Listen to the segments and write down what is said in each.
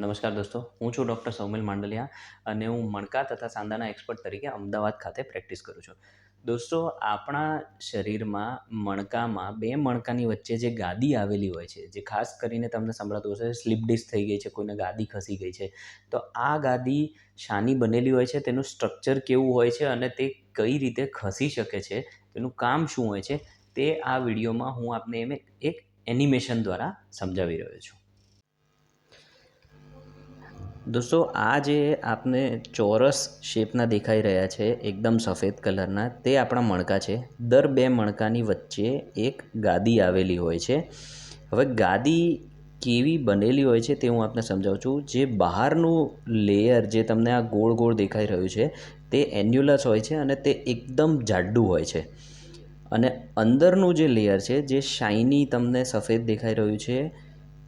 નમસ્કાર દોસ્તો, હું છું ડૉક્ટર સૌમિલ માંડલિયા અને હું મણકા તથા સાંધાના એક્સપર્ટ તરીકે અમદાવાદ ખાતે પ્રેક્ટિસ કરું છું. દોસ્તો, આપણા શરીરમાં મણકામાં બે મણકાની વચ્ચે જે ગાદી આવેલી હોય છે, જે ખાસ કરીને તમને સંભળાતું હશે, સ્લીપ ડિસ્ક થઈ ગઈ છે, કોઈને ગાદી ખસી ગઈ છે, તો આ ગાદી શાની બનેલી હોય છે, તેનું સ્ટ્રક્ચર કેવું હોય છે અને તે કઈ રીતે ખસી શકે છે, તેનું કામ શું હોય છે, તે આ વિડીયોમાં હું આપને એમ એક એનિમેશન દ્વારા સમજાવી રહ્યો છું. દોસ્તો, આ જે આપને ચોરસ શેપના દેખાઈ રહ્યા છે, એકદમ સફેદ કલરના, તે આપણા મણકા છે. દર બે મણકાની વચ્ચે એક ગાદી આવેલી હોય છે. હવે ગાદી કેવી બનેલી હોય છે તે હું આપને સમજાવું છું. જે બહારનું લેયર જે તમને આ ગોળ ગોળ દેખાઈ રહ્યું છે, તે એન્યુલસ હોય છે અને તે એકદમ જાડું હોય છે. અને અંદરનું જે લેયર છે, જે શાઇની તમને સફેદ દેખાઈ રહ્યું છે,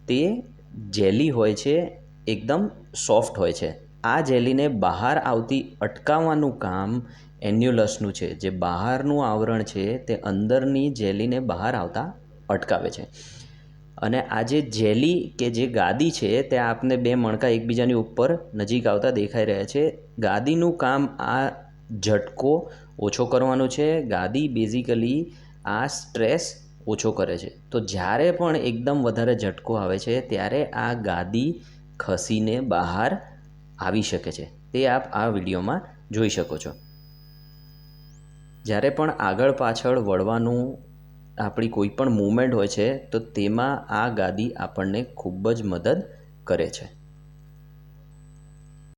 તે જેલી હોય છે એકદમ સોફ્ટ હોય છે. આ જેલીને બહાર આવતી અટકાવવાનું કામ એન્યુલસનું છે. જે બહારનું આવરણ છે તે અંદરની જેલીને બહાર આવતા અટકાવે છે. અને આ જે જેલી કે જે ગાદી છે તે આપને બે મણકા એકબીજાની ઉપર નજીક આવતા દેખાઈ રહ્યા છે. ગાદીનું કામ આ ઝટકો ઓછો કરવાનો છે. ગાદી બેઝિકલી આ સ્ટ્રેસ ઓછો કરે છે. તો જ્યારે પણ એકદમ વધારે ઝટકો આવે છે, ત્યારે આ ગાદી ખસીને બહાર આવી શકે છે. તે આપ આ વિડીયોમાં જોઈ શકો છો. જ્યારે પણ આગળ પાછળ વળવાનું આપણી કોઈ પણ મૂવમેન્ટ હોય છે, તો તેમાં આ ગાદી આપણને ખૂબ જ મદદ કરે છે.